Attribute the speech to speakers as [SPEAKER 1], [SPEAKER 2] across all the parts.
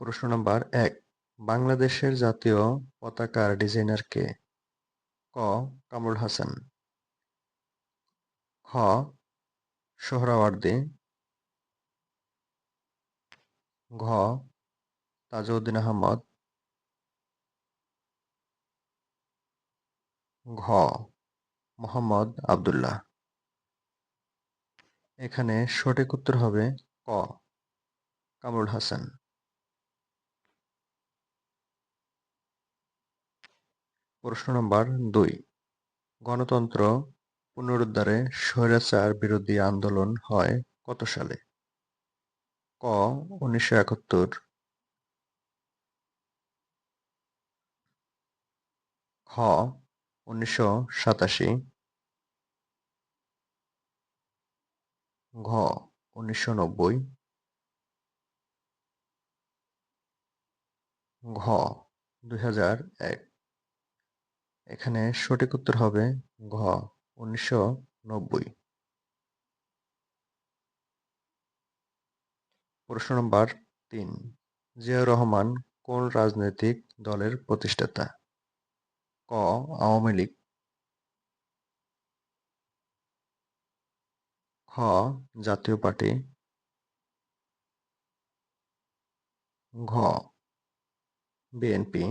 [SPEAKER 1] প্রশ্ন নাম্বার এক, বাংলাদেশের জাতীয় পতাকার ডিজাইনার কে? ক, কামরুল হাসান। খ, সোহরাওয়ার্দী। ঘ, তাজউদ্দিন আহমদ। ঘ, মোহাম্মদ আবদুল্লাহ। এখানে সঠিক উত্তর হবে ক, কামরুল হাসান। প্রশ্ন নম্বর দুই। গণতন্ত্র পুনরুদ্ধারে স্বৈরাচার বিরোধী আন্দোলন হয় কত সালে? ক, উনিশশো একাত্তর। খ, উনিশশো সাতাশি। ঘ, উনিশশো নব্বই। ঘ, দুই হাজার এক। এখানে সঠিক উত্তর হবে ঘ, উনিশশো নব্বই। প্রশ্ন নম্বর তিন, জিয়াউর রহমান কোন রাজনৈতিক দলের প্রতিষ্ঠাতা? ক, আওয়ামী লীগ। খ, জাতীয় পার্টি। ঘ, বিএনপি।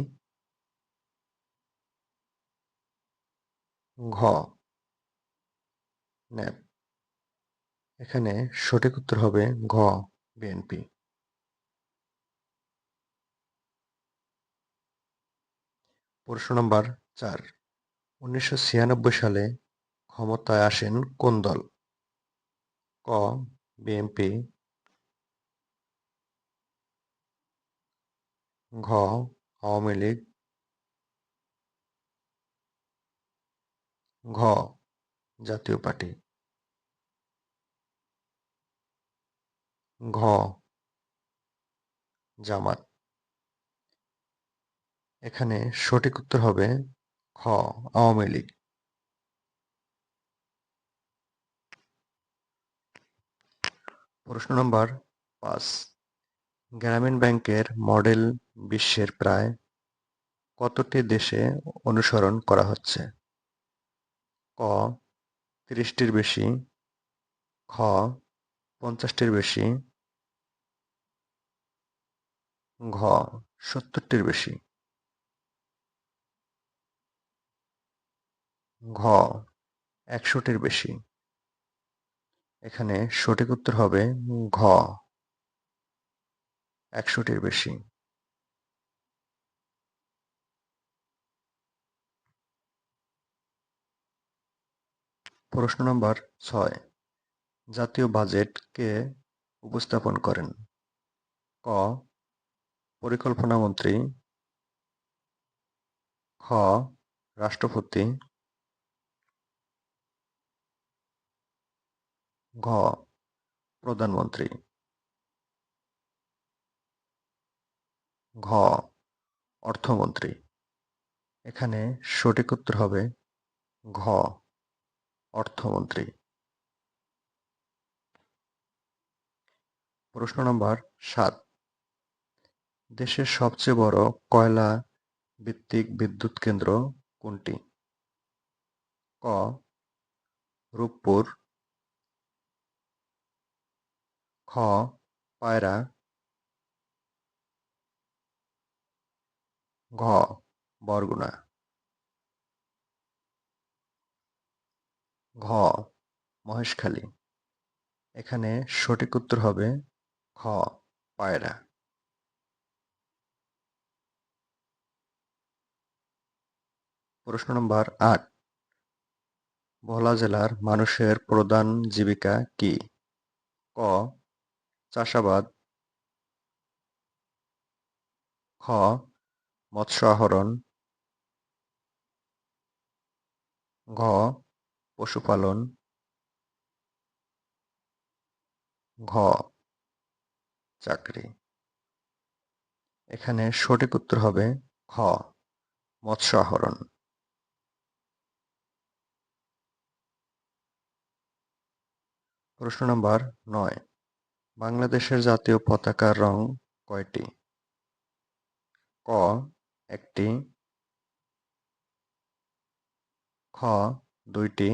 [SPEAKER 1] ঘ। ন্যাপ এখানে সঠিক উত্তর হবে ঘ, বিএনপি। প্রশ্ন নম্বর চার। উনিশশো সালে ক্ষমতায় আসেন কোন দল? ক, বিএনপি। ঘ, আওয়ামী লীগ। ঘ জাতীয় পার্টি। ঘ জামাত। এখানে সঠিক উত্তর হবে খ, আওয়ামী লীগ। প্রশ্ন নম্বর পাঁচ। গ্রামীণ ব্যাংকের মডেল বিশ্বের প্রায় কতটি দেশে অনুসরণ করা হচ্ছে? ক তিরিশটির বেশি, খ পঞ্চাশটির বেশি, ঘ সত্তরটির বেশি। ঘ একশোটির বেশি। এখানে সঠিক উত্তর হবে ঘ। একশোটির বেশি। প্রশ্ন নম্বর ছয়, জাতীয় বাজেট কে উপস্থাপন করেন। ক, পরিকল্পনা মন্ত্রী। খ, রাষ্ট্রপতি। ঘ, প্রধানমন্ত্রী। ঘ, অর্থমন্ত্রী। এখানে সঠিক উত্তর হবে ঘ। অর্থমন্ত্রী। প্রশ্ন নম্বর সাত। দেশের সবচেয়ে বড় কয়লা ভিত্তিক বিদ্যুৎ কেন্দ্র কোনটি? ক, রূপপুর। খ, পায়রা। ঘ, বরগুনা। ঘ, মহেশখালী। এখানে সঠিক উত্তর হবে খ পায়রা। প্রশ্ন নম্বর আট, ভোলা জেলার মানুষের প্রধান জীবিকা কি? ক, চাষাবাদ। খ, মৎস্য আহরণ। ঘ পশুপালন, ঘ, চাকরি। এখানে সঠিক উত্তর হবে খ মৎস্য আহরণ। প্রশ্ন নম্বর নয়, বাংলাদেশের জাতীয় পতাকার রং কয়টি? ক, একটি। খ দুইটি,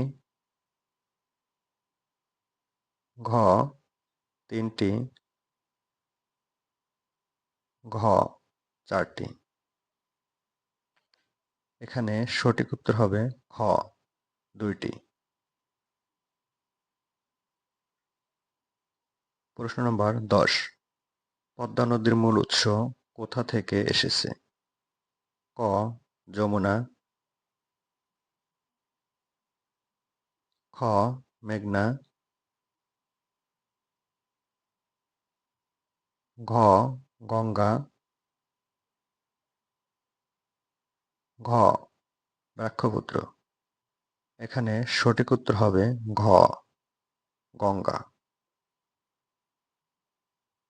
[SPEAKER 1] ঘ, তিনটি, ঘ, চারটি। এখানে সঠিক উত্তর হবে খ দুইটি। প্রশ্ন নম্বর দশ, পদ্মা নদীর মূল উৎস কোথা থেকে এসেছে? ক, যমুনা খ মেঘনা ঘ গঙ্গা ঘ ব্রাক্ষপুত্র এখানে সঠিক উত্তর হবে ঘ গঙ্গা।